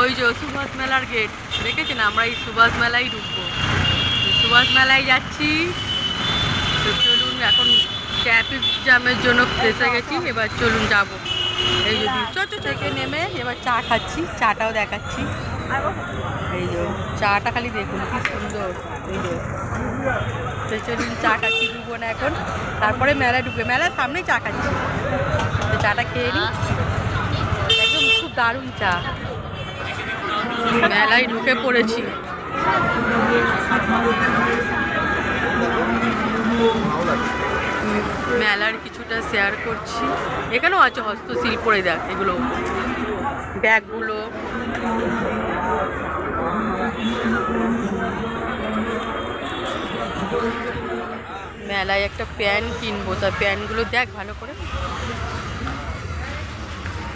ওই যে সুভাষ মেলার গেট দেখেছেন? আমরা এই সুভাষ মেলায় ঢুকবো। সুভাষ মেলায় যাচ্ছি। তো চলুন এখন ট্রাফিক জ্যামের জন্য ফেসে গেছি। এবার চলুন যাব। এই যদি চট থেকে নেমে এবার চা খাচ্ছি চাটাও দেখাচ্ছি। এই যে চাটা খালি দেখুন কি সুন্দর। এই যে তো চলুন চা খাচ্ছি ঢুকবো না এখন। তারপরে মেলায় ঢুকবে। মেলার সামনেই চা খাচ্ছি। তো চাটা খেয়ে নিই একদম খুব দারুণ চা। মেলায় ঢুকে পড়েছি। মেলার কিছুটা শেয়ার করছি। এখানেও আছে হস্তশিল্পরে দেখ এগুলো। ব্যাগগুলো। মেলায় একটা প্যান কিনবো। তা প্যানগুলো দেখ ভালো করে।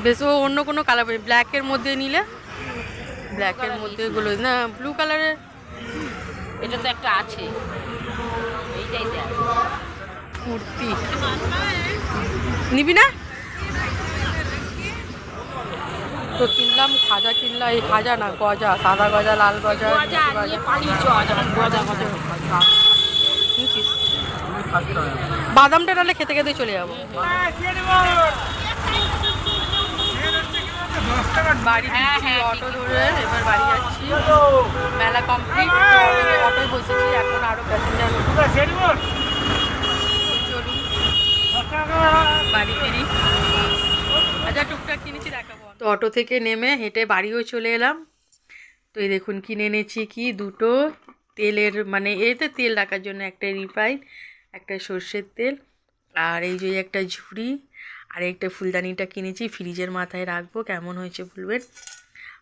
বেশ অন্য কোনো কালার ব্ল্যাকের মধ্যে নিলে ব্ল্যাকের মধ্যে এগুলো না ব্লু কালারের এটা তো একটা আছে। এইটাই কুর্তি। নিবি না? তো কিনলাম খাজা কিনলাম এই খাজা না গজা সাদা গজা লাল গজা? বাদামটা নাহলে খেতে খেতে চলে যাব। বাড়ি হ্যাঁ, হ্যাঁ, অটো ধরে এবার বাড়ি যাচ্ছি। মেলা কমপ্লিট অটোয় বসেছি এখন আরও প্যাসেঞ্জার চলুন। বাড়ি ফিরি। আচ্ছা টুকটাক কিনেছি দেখাবো তো অটো থেকে নেমে হেঁটে বাড়িও চলে এলাম। তো এই দেখুন কিনে এনেছি কি? দুটো তেলের মানে এতে তেল রাখার জন্য একটা রিফাইন একটা সর্ষের তেল। আর এই যে একটা ঝুড়ি আর একটা ফুলদানিটা কিনেছি, ফ্রিজের মাথায় রাখব, কেমন হয়েছে বলবেন?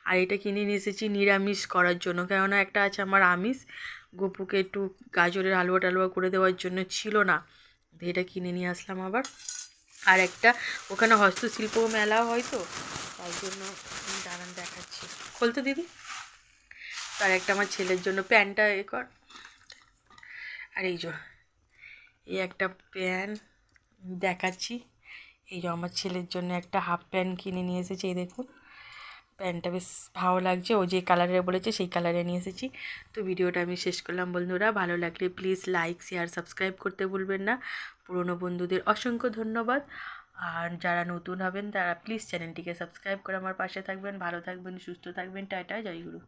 আর এটা কিনে নিয়ে এসেছি নিরামিষ করার জন্য। কেননা একটা আছে আমার আমিষ, গপুকে একটু গাজরের হালুয়া টালুয়া করে দেওয়ার জন্য ছিল না এটা কিনে নিয়ে আসলাম আবার। আর একটা, ওখানে হস্তশিল্প মেলা হয় তো, তাই জন্য দাঁড়ান দেখাচ্ছি। খুলতে দিদি। আর একটা আমার ছেলের জন্য প্যান্টটা এ কর। আর এই যে, এই একটা প্যান্ট দেখাচ্ছি। এই যে আমার ছেলের জন্য একটা হাফ প্যান্ট কিনে নিয়ে এসেছি, এই দেখুন। প্যান্টটা বেশ ভালো লাগছে। ও যে কালারে বলেছে, সেই কালারে নিয়ে এসেছি। তো ভিডিওটা আমি শেষ করলাম, বন্ধুরা। ভালো লাগলে প্লিজ লাইক শেয়ার সাবস্ক্রাইব করতে ভুলবেন না। পুরনো বন্ধুদের অসংখ্য ধন্যবাদ। আর যারা নতুন হবেন, তারা প্লিজ চ্যানেলটিকে সাবস্ক্রাইব করে আমার পাশে থাকবেন। ভালো থাকবেন, সুস্থ থাকবেন। টাটা জয়গুরু